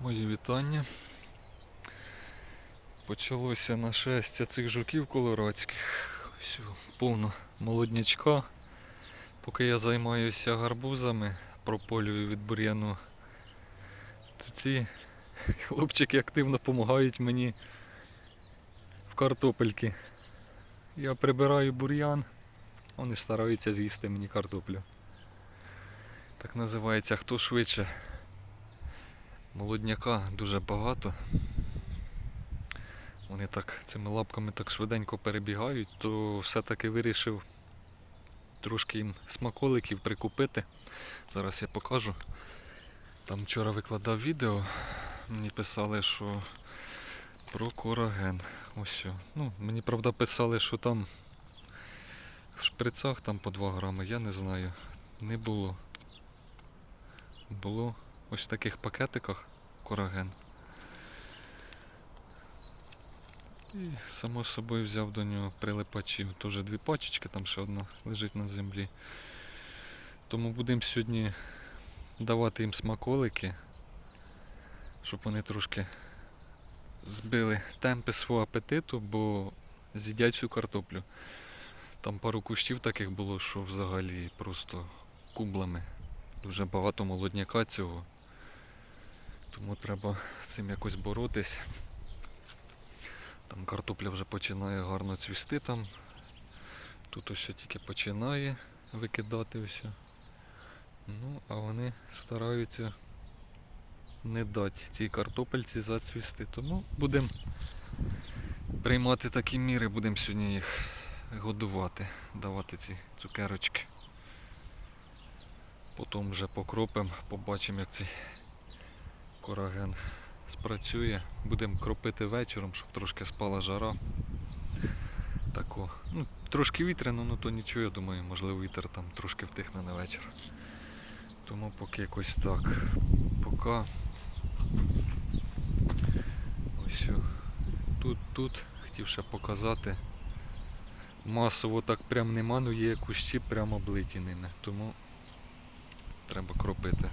Мої вітання. Почалося нашестя цих жуків колорадських. Ось повно молоднячка. Поки я займаюся гарбузами, прополюю від бур'яну, то ці хлопчики активно допомагають мені в картопельки. Я прибираю бур'ян, вони стараються з'їсти мені картоплю. Так називається хто швидше. Молодняка дуже багато. Вони так цими лапками так швиденько перебігають, то все-таки вирішив трошки їм смаколиків прикупити. Зараз я покажу. Там вчора викладав відео, мені писали, що про кораген. Ось. о. Ну, мені правда писали, що там в шприцах там по 2 грами, я не знаю. Не було. Було ось в таких пакетиках кораген. І само собою взяв до нього прилипачів. Теж дві пачечки, там ще одна лежить на землі. Тому будемо сьогодні давати їм смаколики, щоб вони трошки збили темпи свого апетиту, бо з'їдять всю картоплю. Там пару кущів таких було, що взагалі просто кублами. Дуже багато молодняка цього. Тому треба з цим якось боротись. Там картопля вже починає гарно цвісти там. Тут ось тільки починає викидати ось. Ну, а вони стараються не дати цій картопельці зацвісти. Тому будемо приймати такі міри, будемо сьогодні їх годувати, давати ці цукерочки. Потім вже покропимо, побачимо, як цей кораген спрацює. Будемо кропити вечором, щоб трошки спала жара. Тако. Ну, трошки вітряно, ну то нічого, я думаю, можливо вітер там трошки втихне на вечір. Тому поки якось так. Поки. Ось. Тут, тут хотів ще показати. Масово так прям нема, ну є кущі прямо облиті ними. Тому треба кропити.